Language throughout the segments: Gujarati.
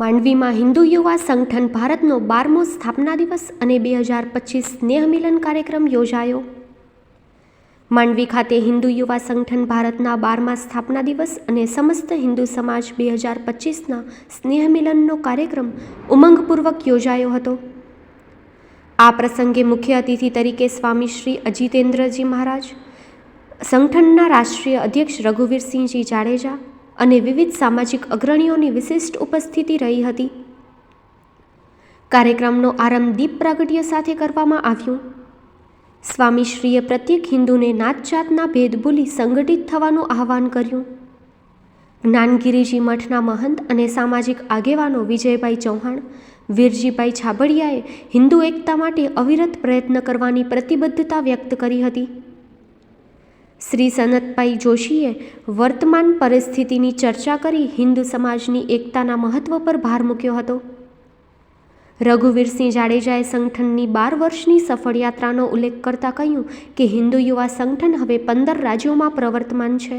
માંડવીમાં હિન્દુ યુવા સંગઠન ભારતનો બારમો સ્થાપના દિવસ અને બે હજાર પચીસ સ્નેહમિલન કાર્યક્રમ યોજાયો. માંડવી ખાતે હિન્દુ યુવા સંગઠન ભારતના બારમા સ્થાપના દિવસ અને સમસ્ત હિન્દુ સમાજ બે હજાર પચીસના સ્નેહ મિલનનો કાર્યક્રમ ઉમંગપૂર્વક યોજાયો હતો. આ પ્રસંગે મુખ્ય અતિથિ તરીકે સ્વામી શ્રી અજીતેન્દ્રજી મહારાજ, સંગઠનના રાષ્ટ્રીય અધ્યક્ષ રઘુવીરસિંહજી જાડેજા અને વિવિધ સામાજિક અગ્રણીઓની વિશિષ્ટ ઉપસ્થિતિ રહી હતી. કાર્યક્રમનો આરંભ દીપ પ્રાગટ્ય સાથે કરવામાં આવ્યો. સ્વામીશ્રીએ પ્રત્યેક હિન્દુને નાતજાતના ભેદ ભૂલી સંગઠિત થવાનું આહવાન કર્યું. જ્ઞાનગીરીજી મઠના મહંત અને સામાજિક આગેવાનો વિજયભાઈ ચૌહાણ, વીરજીભાઈ છાબડિયાએ હિન્દુ એકતા માટે અવિરત પ્રયત્ન કરવાની પ્રતિબદ્ધતા વ્યક્ત કરી હતી. શ્રી સનતભાઈ જોશીએ વર્તમાન પરિસ્થિતિની ચર્ચા કરી હિન્દુ સમાજની એકતાના મહત્વ પર ભાર મૂક્યો હતો. રઘુવીરસિંહ જાડેજાએ સંગઠનની બાર વર્ષની સફળ યાત્રાનો ઉલ્લેખ કરતાં કહ્યું કે હિન્દુ યુવા સંગઠન હવે પંદર રાજ્યોમાં પ્રવર્તમાન છે.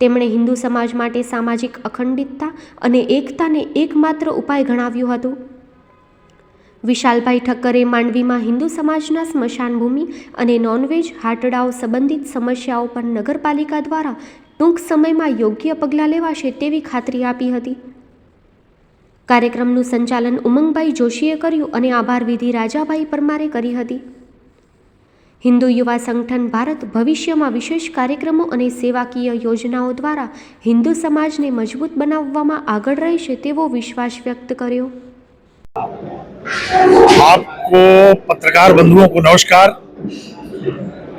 તેમણે હિન્દુ સમાજ માટે સામાજિક અખંડિતતા અને એકતાને એકમાત્ર ઉપાય ગણાવ્યું હતું. વિશાલભાઈ ઠક્કરે માંડવીમાં હિન્દુ સમાજના સ્મશાનભૂમિ અને નોનવેજ હાટડાઓ સંબંધિત સમસ્યાઓ પર નગરપાલિકા દ્વારા ટૂંક સમયમાં યોગ્ય પગલાં લેવાશે તેવી ખાતરી આપી હતી. કાર્યક્રમનું સંચાલન ઉમંગભાઈ જોશીએ કર્યું અને આભાર વિધિ રાજાભાઈ પરમારે કરી હતી. હિન્દુ યુવા સંગઠન ભારત ભવિષ્યમાં વિશેષ કાર્યક્રમો અને સેવાકીય યોજનાઓ દ્વારા હિન્દુ સમાજને મજબૂત બનાવવામાં આગળ રહેશે તેવો વિશ્વાસ વ્યક્ત કર્યો. आपको पत्रकार बंधुओं को नमस्कार।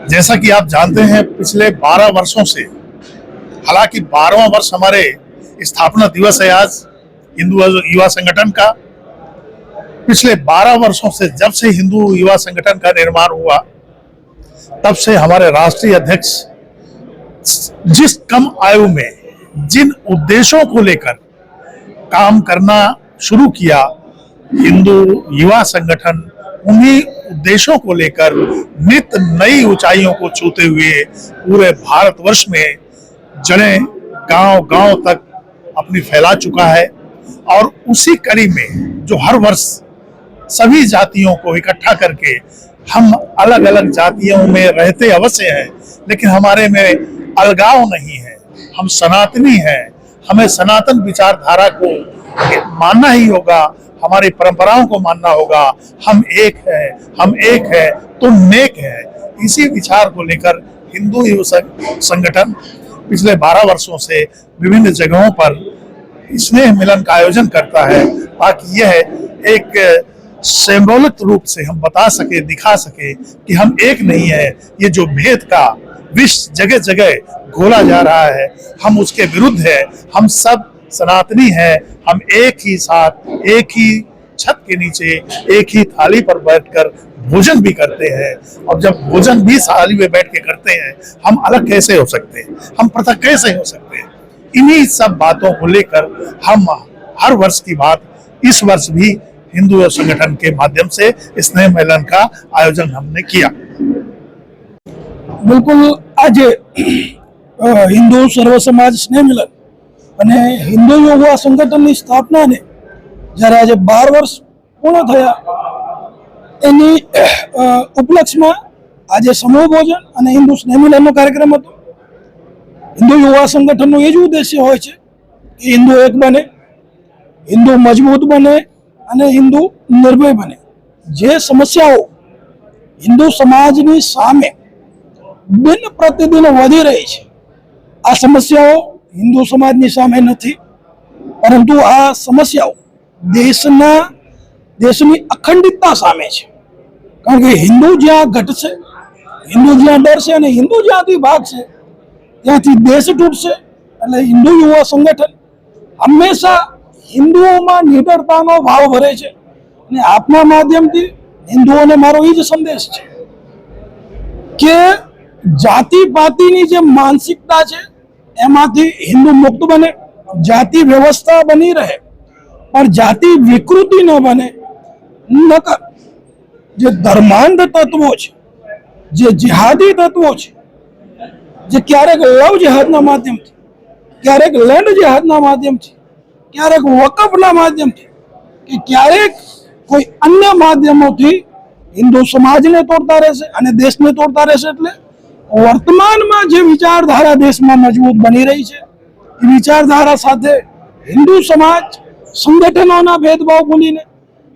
जैसा कि आप जानते हैं, पिछले 12 वर्षों से, हालाँकि 12वां वर्ष हमारे स्थापना दिवस है आज, हिंदू युवा संगठन का। पिछले 12 वर्षों से जब से हिंदू युवा संगठन का निर्माण हुआ, तब से हमारे राष्ट्रीय अध्यक्ष जिस कम आयु में, जिन उद्देश्यों को लेकर काम करना शुरू किया हिंदू युवा संगठन उन्हीं उद्देश्यों को लेकर नित नई ऊंचाइयों को छूते हुए पूरे भारतवर्ष में जड़ें गाँव गाँव तक अपनी फैला चुका है। और उसी कड़ी में जो हर वर्ष सभी जातियों को इकट्ठा करके हम अलग अलग जातियों में रहते अवश्य हैं, लेकिन हमारे में अलगाव नहीं है। हम सनातनी हैं। हमें सनातन विचारधारा को मानना ही होगा हमारी परंपराओं को मानना होगा। हम एक है, हम एक है, तुम नेक है। इसी विचार को लेकर हिंदू युव संगठन पिछले 12 वर्षों से विभिन्न जगहों पर स्नेह मिलन का आयोजन करता है। ताकि यह एक सिंबॉलिक रूप से हम बता सके, दिखा सके कि हम एक नहीं है। ये जो भेद का विश्व जगह जगह घोला जा रहा है, हम उसके विरुद्ध है। हम सब सनातनी है, हम एक ही साथ, एक ही छत के नीचे, एक ही थाली पर बैठकर भोजन भी करते हैं। और जब भोजन भी थाली में बैठ के करते हैं, हम अलग कैसे हो सकते हैं? हम पृथक कैसे हो सकते हैं? इन्हीं सब बातों को लेकर हम हर वर्ष की बात, इस वर्ष भी हिंदू संगठन के माध्यम से स्नेह मिलन का आयोजन हमने किया। बिल्कुल, आज हिंदू सर्व समाज स्नेह मिलन અને હિન્દુ યુવા સંગઠનની સ્થાપનાને જ્યારે આજે બાર વર્ષ પૂર્ણ થયા, એની ઉપલક્ષમાં આજે સમૂહ ભોજન અને હિન્દુ સ્નેહમિલનનો કાર્યક્રમ હતો. હિન્દુ યુવા સંગઠનનો એ જ ઉદ્દેશ્ય હોય છે કે હિન્દુ એક બને, હિન્દુ મજબૂત બને અને હિન્દુ નિર્ભય બને. જે સમસ્યાઓ હિન્દુ સમાજની સામે દિન પ્રતિદિન વધી રહી છે, આ સમસ્યાઓ હિન્દુ સમાજની સામે નથી. પરંતુ આ સમસ્યાઓ દેશના, દેશની અખંડિતતા સામે છે. કારણ કે હિન્દુ જ્યાં ઘટશે હિન્દુ જ્યાં ડરશે અને હિન્દુ જ્યાંથી ભાગશે ત્યાંથી દેશ તૂટશે એટલે હિન્દુ યુવા સંગઠન હંમેશા હિન્દુઓમાં નિડરતાનો ભાવ ભરે છે. અને આપના માધ્યમથી હિન્દુઓને મારો એ જ સંદેશ છે કે જાતિ પાતિની જે માનસિકતા છે એમાંથી હિન્દુ મુક્ત બને, જાતિ વ્યવસ્થા બની રહે, પણ જાતિ વિકૃતિ ન બને. નકર જે ધર્માંધ તત્વો છે, જે જિહાદી તત્વો છે, જે ક્યારેક લવ જેહાદના માધ્યમથી, ક્યારેક લેન્ડ જેહાદના માધ્યમથી, ક્યારેક વકફના માધ્યમથી, કે ક્યારેક કોઈ અન્ય માધ્યમોથી હિન્દુ સમાજને તોડતા રહેશે અને દેશને તોડતા રહેશે એટલે વર્તમાનમાં જે વિચારધારા દેશમાં મજબૂત બની રહી છે, એ વિચારધારા સાથે હિન્દુ સમાજ સંગઠનોના ભેદભાવ ભૂલીને,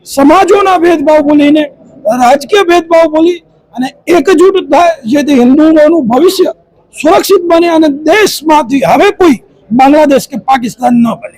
સમાજોના ભેદભાવ ભૂલીને, રાજકીય ભેદભાવ ભૂલી અને એકજૂટ થાય જેથી હિન્દુઓનું ભવિષ્ય સુરક્ષિત બને અને દેશમાંથી હવે કોઈ બાંગ્લાદેશ કે પાકિસ્તાન ન બને.